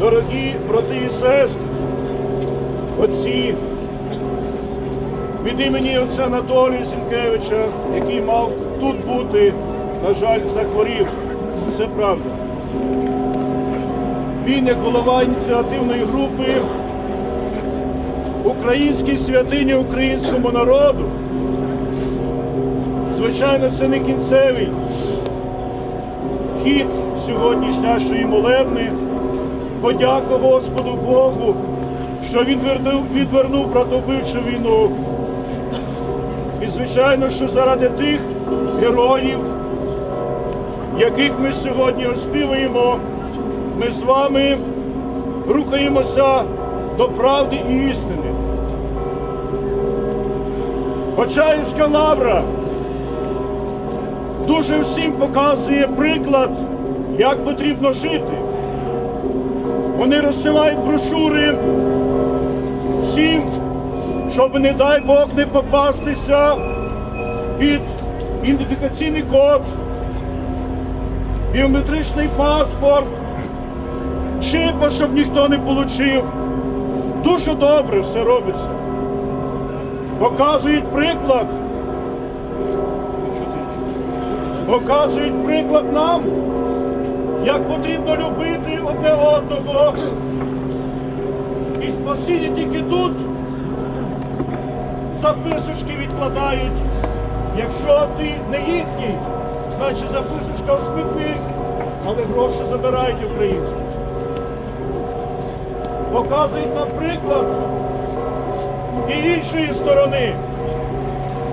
Дорогі брати і сестри, отці, від імені отця Анатолія Сінкевича, який мав тут бути, на жаль, захворів. Це правда. Він, як голова ініціативної групи Українській святині українському народу. Звичайно, це не кінцевий хід сьогоднішньої молебни. Подяка Господу Богу, що він відвернув, відвернув братовбивчу війну. І, звичайно, що заради тих героїв, яких ми сьогодні оспівуємо, ми з вами рухаємося до правди і істини. Почаївська лавра дуже всім показує приклад, як потрібно жити. Вони розсилають брошури всім, щоб, не дай Бог, не попастися під ідентифікаційний код, біометричний паспорт, чипа, щоб ніхто не отримав. Дуже добре все робиться. Показують приклад. Показують приклад нам, як потрібно любити одне одного. І спасіння тільки тут записочки відкладають. Якщо ти не їхній, значить записочка у смітник, але гроші забирають українські. Показують нам приклад і іншої сторони.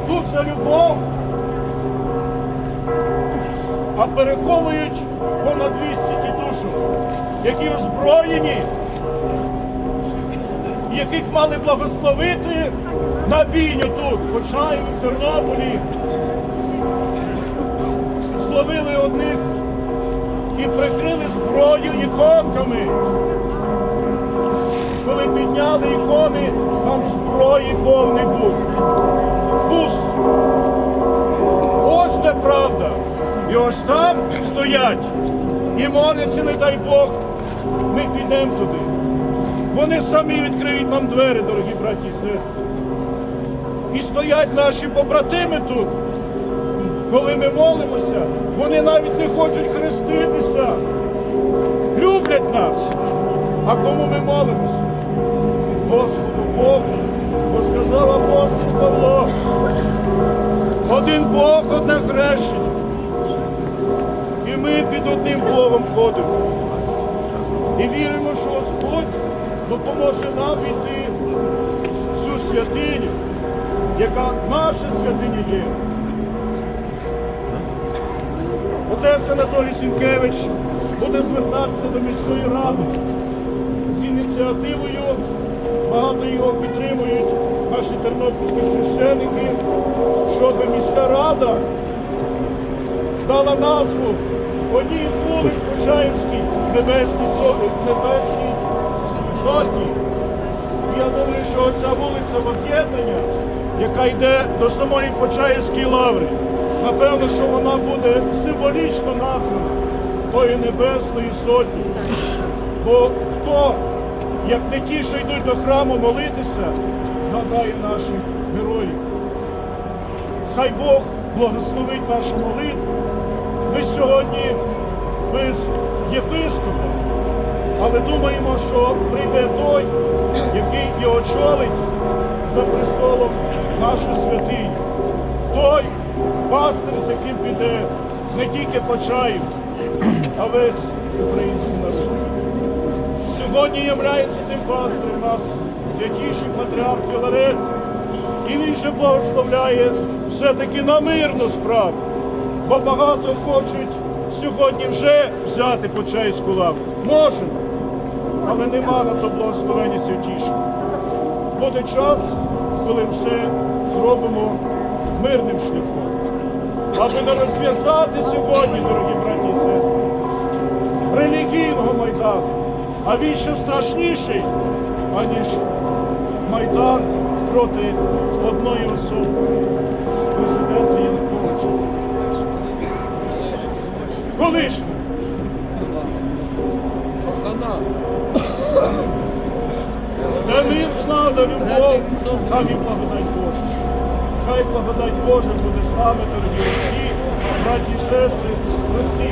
Тут за любов, а переховують понад 200 тітушок, які озброєні, яких мали благословити на бійню тут, в Почаєві, в Тернополі. Зловили одних і прикрили зброю іконками. Коли підняли ікони, там зброї повний був. Бус. І ось там стоять і моляться, не дай Бог, ми підемо туди. Вони самі відкриють нам двері, дорогі браті і сестри. І стоять наші побратими тут. Коли ми молимося, вони навіть не хочуть хреститися. Люблять нас. А кому ми молимося? Господу Богу, бо сказав апостол Павло. Один Бог, одне хрещення. І ми під одним Богом ходимо. І віримо, що Господь допоможе нам війти в цю святиню, яка наша святиня є. Отець Анатолій Сінкевич буде звертатися до міської ради з ініціативою. Багато його підтримують наші тернопільські священники, щоб міська рада дала назву одній з вулиць Почаївській Небесній Небесній Сотні. І Я думаю, що ця вулиця Воз'єднання, яка йде до самої Почаївської лаври, напевно, що вона буде символічно названа тої Небесної Сотні. Бо хто, як не ті, що йдуть до храму молитися, згадає наших героїв. Хай Бог благословить нашу молитву. Ми сьогодні без єпископа, але думаємо, що прийде той, який і очолить за престолом нашу святиню. Той пастир, з яким піде не тільки Почаїв, а весь український народ. Сьогодні являється тим пастирем нас святіший патріарх Філарет, і він же благословляє все-таки на мирну справу. Бо багато хочуть сьогодні вже взяти Почаївську лаву. Можемо, але нема на то благословення святішого. Буде час, коли все зробимо мирним шляхом. Аби не розв'язати сьогодні, дорогі браті і сестри, релігійного майдану, а він ще страшніший, аніж майдан проти одної особи, президента Януковича. колиш. Та мир, слава, любов, там і благодать Божа. Хай благодать Божа буде з дорогі усі, браті і сестри, усі.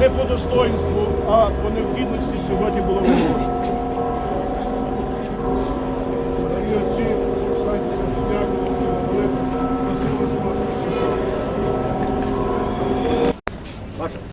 Не по достоинству, а по необхідності сьогодні було виможно.